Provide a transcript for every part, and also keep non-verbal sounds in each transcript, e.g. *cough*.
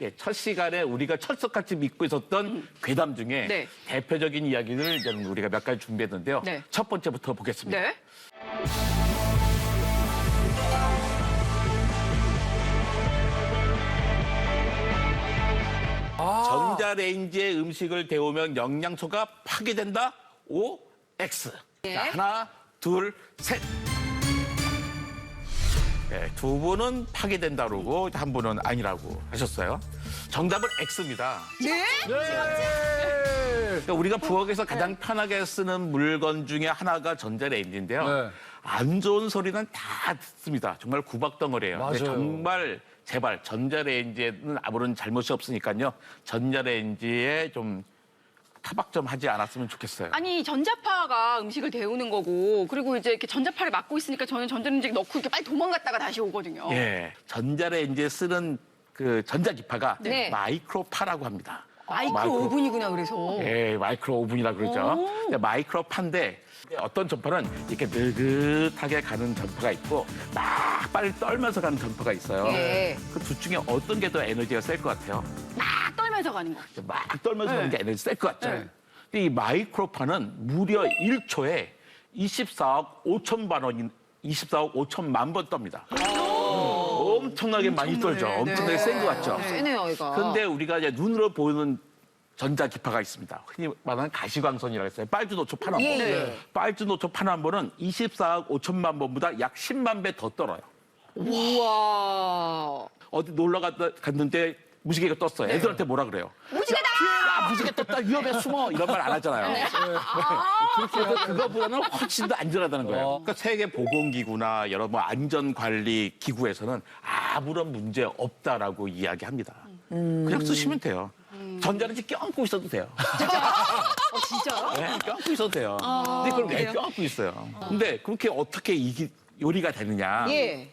예, 첫 시간에 우리가 철석같이 믿고 있었던 괴담 중에 네. 대표적인 이야기를 우리가 몇 가지 준비했는데요. 네. 첫 번째부터 보겠습니다. 네. 전자레인지에 음식을 데우면 영양소가 파괴된다. O, X. 예. 자, 하나, 둘, 셋. 네, 두 분은 파괴된다 그러고 한 분은 아니라고 하셨어요. 정답은 X입니다. 네? 그러니까 우리가 부엌에서 가장 편하게 쓰는 물건 중에 하나가 전자레인지인데요. 네. 안 좋은 소리는 다 듣습니다. 정말 구박덩어리예요. 근데 맞아요. 정말 제발 전자레인지에는 아무런 잘못이 없으니까요. 전자레인지에 좀 타박 좀 하지 않았으면 좋겠어요. 아니 전자파가 음식을 데우는 거고 그리고 이제 이렇게 전자파를 막고 있으니까 저는 전자레인지 넣고 이렇게 빨리 도망갔다가 다시 오거든요. 예, 전자레인지에 쓰는 그 전자기파가 네. 마이크로파라고 합니다. 마이크로 오븐이구나 그래서. 예, 마이크로 오븐이라 그러죠. 오. 근데 마이크로파인데 어떤 전파는 이렇게 느긋하게 가는 전파가 있고 막 빨리 떨면서 가는 전파가 있어요. 예. 그 둘 중에 어떤 게 더 에너지가 셀 것 같아요? 막 떨면서 가는 거. 막 떨면서 가는 게 에너지 셀 것 같죠? 네. 근데 이 마이크로파는 무려 1초에 24억 5천만 원인 24억 5천만 번 떱니다. 엄청나게 많이 떨죠. 엄청나게 센 것 같죠? 세네요, 이거. 근데 우리가 이제 눈으로 보이는 전자기파가 있습니다. 흔히 말하는 가시광선이라고 했어요. 빨주노초 파남보. 예, 예. 빨주노초 파남보는 24억 5천만 번보다 약 10만 배 더 떨어요. 우와. 어디 놀러 갔다, 갔는데 무지개가 떴어요. 애들한테 뭐라 그래요? 무지개다! 야, 무지개 떴다. 위험해 숨어. 이런 말 안 하잖아요. 네. 그래서 그거보다는 훨씬 더 안전하다는 거예요. 어. 그러니까 세계 보건기구나 여러 뭐 안전관리 기구에서는 아무런 문제 없다라고 이야기합니다. 그냥 쓰시면 돼요. 전자레인지 껴안고 있어도 돼요. *laughs* 어, 진짜요? 네, 껴안고 있어도 돼요. 근데 그걸 왜 껴안고 있어요? 근데 그렇게 어떻게 이게 요리가 되느냐? 예.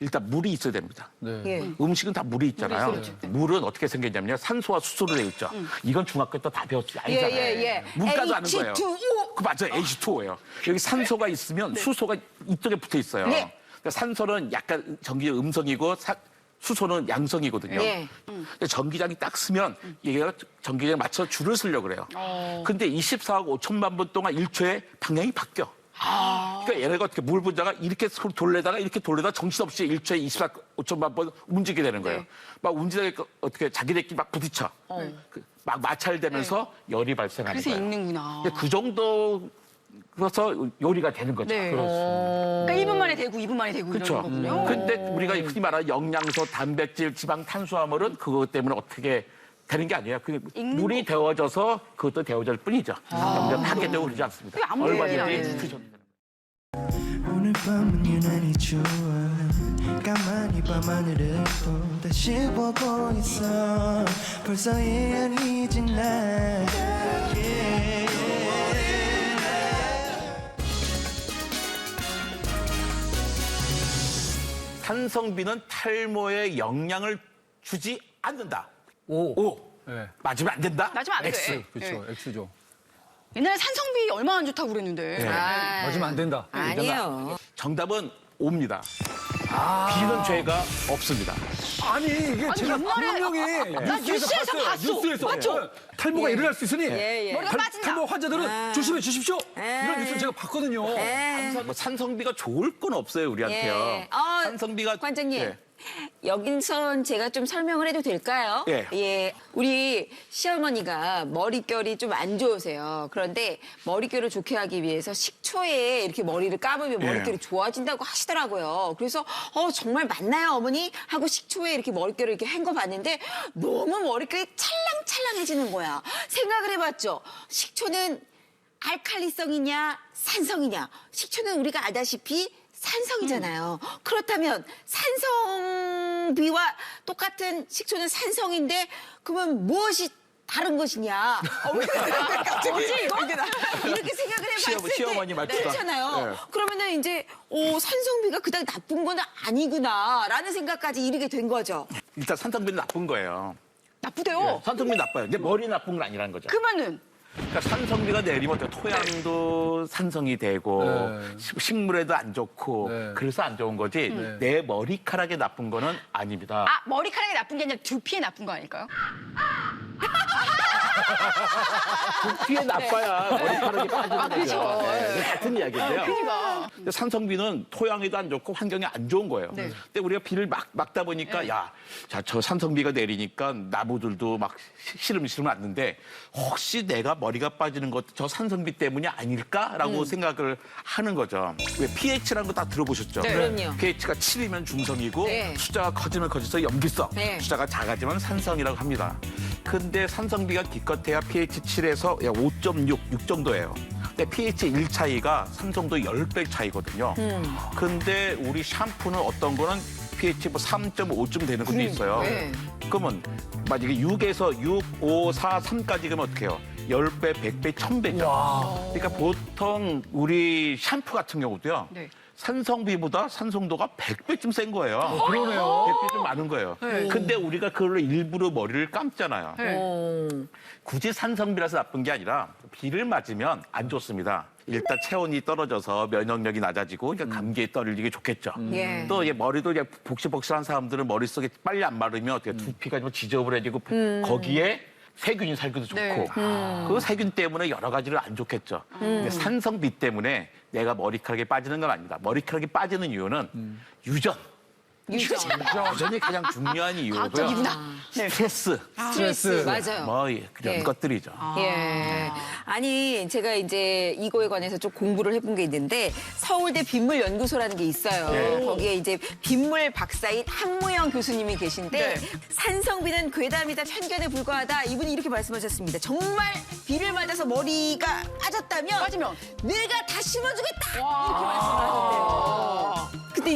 일단 물이 있어야 됩니다. 네. 예. 음식은 다 물이 있잖아요. 물이 있어요. 물은 어떻게 생겼냐면요. 산소와 수소로 되어 있죠. 이건 중학교 때다 배웠지. 예, 알잖아요. 예, 예. 물까지 아는 거예요. H2O. 그 맞아요. H2O예요. 여기 산소가 있으면 수소가 이쪽에 붙어 있어요. 네. 그러니까 산소는 약간 전기 음성이고 사- 수소는 양성이거든요. 네. 근데 전기장이 딱 쓰면 얘가 전기장에 맞춰 줄을 쓰려고 그래요. 근데 24억 5천만 번 동안 1초에 방향이 바뀌어. 그러니까 얘네가 어떻게 물 분자가 이렇게 서로 돌려다가 이렇게 돌려다 정신없이 1초에 24억 5천만 번 움직이게 되는 거예요. 네. 막 움직이니까 어떻게 자기들끼리 막 부딪혀. 그- 막 마찰되면서 열이 발생하는 그래서 거예요. 익는구나. 근데 그 정도 그래서 요리가 되는 거죠. 네. 그러니까 1분 만에 되고 2분 만에 되고 그렇죠. 이런 거군요. 근데 우리가 흔히 말하는 영양소, 단백질, 지방, 탄수화물은 그것 때문에 어떻게 되는 게 아니에요. 그 물이 데워져서 그것도 데워질 뿐이죠. 영양 파괴되고 그러지 않습니다. 그게 아무 얘기야. 얼마든지 드셔도. 오늘 밤은 유난히 좋아 가만히 밤하늘을 다시 보고 있어 벌써 예언이 지나 산성비는 탈모에 영향을 주지 않는다. 오. 오. 네. 맞으면 안 된다. 맞으면 안 돼. X. 그렇죠. X죠. 옛날에 산성비 얼마나 안 좋다고 그랬는데. 네. 맞으면 안 된다. 아니에요. 정답은 O입니다. 비는 죄가 없습니다. 아니 이게 제가 옛날에- 분명히 나 뉴스에서 봤어. 뉴스에서 맞죠? 네. 탈모가 일어날 수 있으니 예, 예. 머리가 탈, 빠진다. 탈모 환자들은 조심해 주십시오. 예. 이런 뉴스를 제가 봤거든요. 예. 뭐 산성비가 좋을 건 없어요 우리한테요. 예. 어, 산성비가 관장님. 예. 여기선 제가 좀 설명을 해도 될까요? 예. 우리 시어머니가 머릿결이 좀 안 좋으세요. 그런데 머릿결을 좋게 하기 위해서 식초에 이렇게 머리를 감으면 예. 머릿결이 좋아진다고 하시더라고요. 그래서 어 정말 맞나요, 어머니? 하고 식초에 이렇게 머릿결을 이렇게 헹궈 봤는데 너무 머릿결이 찰랑찰랑해지는 거야. 생각을 해봤죠. 식초는 알칼리성이냐 산성이냐 식초는 우리가 알다시피 산성이잖아요. 그렇다면 산성비와 똑같은 식초는 산성인데 그러면 무엇이 다른 것이냐? 어, 왜 *laughs* 갑자기 이거? 이렇게 생각을 해봤을 시어머- 때. 그렇잖아요. 네. 그러면은 이제 어, 산성비가 그닥 나쁜 건 아니구나라는 생각까지 이르게 된 거죠. 일단 산성비는 나쁜 거예요. 나쁘대요. 산성비 나빠요. 근데 머리 나쁜 건 아니라는 거죠. 그러면은 그러니까 산성비가 내리면 어때요? 토양도 산성이 되고 네. 식- 식물에도 안 좋고 네. 그래서 안 좋은 거지 내 머리카락에 나쁜 거는 아닙니다. 아 머리카락이 나쁜 게 아니라 두피에 나쁜 거 아닐까요? 두피에 나빠야 머리카락이 빠지는 아. 거죠. 네, 같은 이야기인데요. 그러니까. 근데 산성비는 토양에도 안 좋고 환경에 안 좋은 거예요. 네. 근데 우리가 비를 막 막다 보니까 야, 자, 저 산성비가 내리니까 나무들도 막 시- 시름시름 왔는데 혹시 내가 머리가 빠지는 것도 저 산성비 때문이 아닐까라고 음. 생각을 하는 거죠. 왜 pH라는 거 다 들어보셨죠? 네. 그럼요. pH가 7이면 중성이고 네. 숫자가 커지면 커질수록 염기성, 네. 숫자가 작아지면 산성이라고 합니다. 근데 산성비가 기껏 해야 pH 7에서 약 5.6, 6 정도예요. 근데 pH 1 차이가 산성도 10배 차이거든요. 근데 우리 샴푸는 어떤 거는 pH 뭐 3.5쯤 되는 것도 있어요. 네. 그러면 만약에 6에서 6, 5, 4, 3까지 가면 어떻게 해요? 10배, 100배, 1000배죠. 그러니까 보통 우리 샴푸 같은 경우도요. 네. 산성비보다 산성도가 100배쯤 센 거예요. 그러네요. 100배 좀 많은 거예요. 근데 우리가 그걸로 일부러 머리를 감잖아요. 네. 어. 굳이 산성비라서 나쁜 게 아니라 비를 맞으면 안 좋습니다. 일단 체온이 떨어져서 면역력이 낮아지고 그러니까 감기에 떨리기 좋겠죠. 예. 또 이제 머리도 이제 복실복실한 사람들은 머릿속에 빨리 안 마르면 어떻게 두피가 좀 지저분해지고 거기에 세균이 살기도 좋고 네. 그 세균 때문에 여러 가지를 안 좋겠죠. 근데 산성비 때문에 내가 머리카락이 빠지는 건 아닙니다. 머리카락이 빠지는 이유는 유전. 유전. *laughs* 유전이 가장 중요한 이유고요. 과학적이구나. 네. 스트레스, 스트레스. 맞아요. 뭐 예, 그런 네. 것들이죠. 예. 아니, 제가 이제 이거에 관해서 좀 공부를 해본 게 있는데 서울대 빗물 연구소라는 게 있어요. 네. 거기에 이제 빗물 박사인 한무영 교수님이 계신데 네. 산성비는 괴담이다 편견에 불과하다 이분이 이렇게 말씀하셨습니다. 정말 비를 맞아서 머리가 빠졌다면 빠지면? 내가 다 심어주겠다 와. 이렇게 말씀을 하셨대요.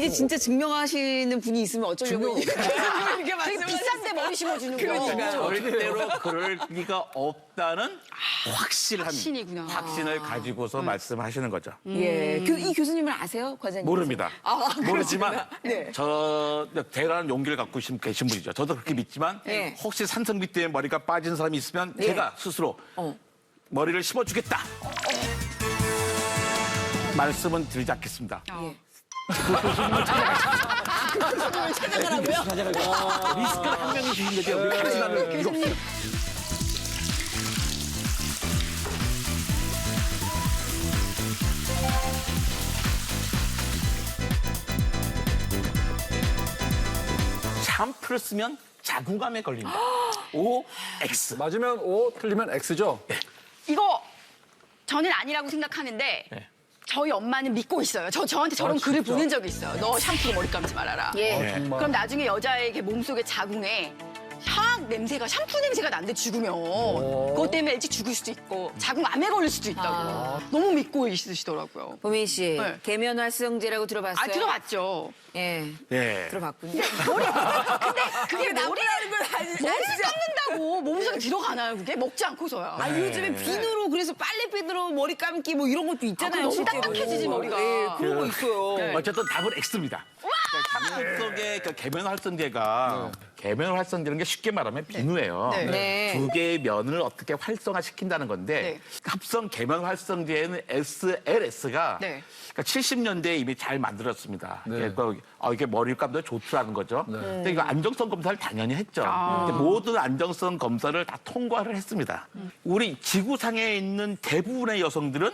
근데 이제 진짜 증명하시는 분이 있으면 어쩌려고 이렇게 *laughs* 되게 비싼데 머리 심어주는 거. 그러니까. 절대로 그럴 리가 없다는 확실함, 확신이구나. 확신을 가지고서 말씀하시는 거죠. 예. 교- 이 교수님을 아세요, 과장님? 모릅니다. 아, 모르지만 그러시구나. 네. 저 대단한 용기를 갖고 계신- 계신 분이죠. 저도 그렇게 믿지만 네. 혹시 산성비 때문에 머리가 빠진 사람이 있으면 네. 제가 스스로 어. 머리를 심어주겠다. 말씀은 드리지 않겠습니다. 예. 리스크를 한 명이 주신 거죠. 우리 확신하는 이거 없어요. 샴푸를 쓰면 자궁감에 걸린다. *gasps* O, X. 맞으면 O, 틀리면 X죠? 이거 저는 아니라고 생각하는데 네. 저희 엄마는 믿고 있어요. 저 저한테 저런 아, 글을 진짜? 보낸 적이 있어요. 너 샴푸로 머리 감지 말아라. 예. 네. 정말. 그럼 나중에 여자에게 몸속에 자궁에 향 냄새가 샴푸 냄새가 난데 죽으면 그것 때문에 일찍 죽을 수도 있고 자궁 암에 걸릴 수도 있다고 아. 너무 믿고 있으시더라고요. 보민 씨, 네. 계면 활성제라고 들어봤어요? 아 들어봤죠. 예. 네. 들어봤군요. 근데 그게 머리 나쁘다는 걸 아니, 머리 감는다고 몸속에 들어가나요? 그게 먹지 않고서야. 아, 요즘에 비누로 그래서 빨래 비누로 머리 감기 뭐 이런 것도 있잖아요. 아, 너무 실제로. 딱딱해지지, 머리가. 예, 그런 거 있어요. 네. 어쨌든 답은 X입니다. 자궁 속의 그 계면 활성제가 계면 활성제라는 게 쉽게 말하면 비누예요. 네. 네. 두 개의 면을 어떻게 활성화시킨다는 건데 네. 합성 계면 활성제에는 SLS가 네. 그러니까 70년대에 이미 잘 만들었습니다. 네. 어, 이게 머리를 감도 좋더라는 거죠. 근데 이거 안정성 검사를 당연히 했죠. 아. 근데 모든 안정성 검사를 다 통과를 했습니다. 우리 지구상에 있는 대부분의 여성들은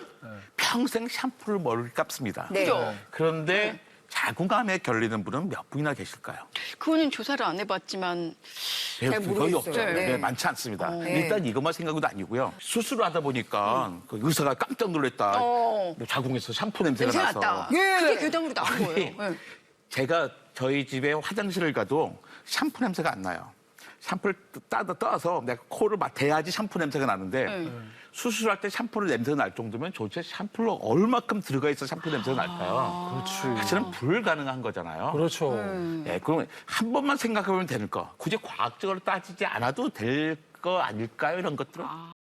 평생 샴푸를 머리를 감습니다. 네. 그죠? 그런데 자궁감에 걸리는 분은 몇 분이나 계실까요? 그거는 조사를 안 해봤지만 네, 잘 거의 모르겠어요. 없죠. 네. 네, 많지 않습니다. 네. 일단 이것만 생각도 아니고요. 수술을 하다 보니까 그 의사가 깜짝 놀랐다. 어. 뭐 자궁에서 샴푸 냄새가 냄새 나서. 났다. 예. 그게 교담으로 나온 거예요. 네. 제가 저희 집에 화장실을 가도 샴푸 냄새가 안 나요. 샴푸를 따다 떠서 내가 코를 막 대야지 샴푸 냄새가 나는데 네. 수술할 때 샴푸를 냄새가 날 정도면 도대체 샴푸를 얼마큼 들어가 있어 샴푸 냄새가 날까요? 그렇지. 사실은 불가능한 거잖아요. 그렇죠. 예, 그럼 한 번만 생각해보면 되는 거. 굳이 과학적으로 따지지 않아도 될 거 아닐까요? 이런 것들은.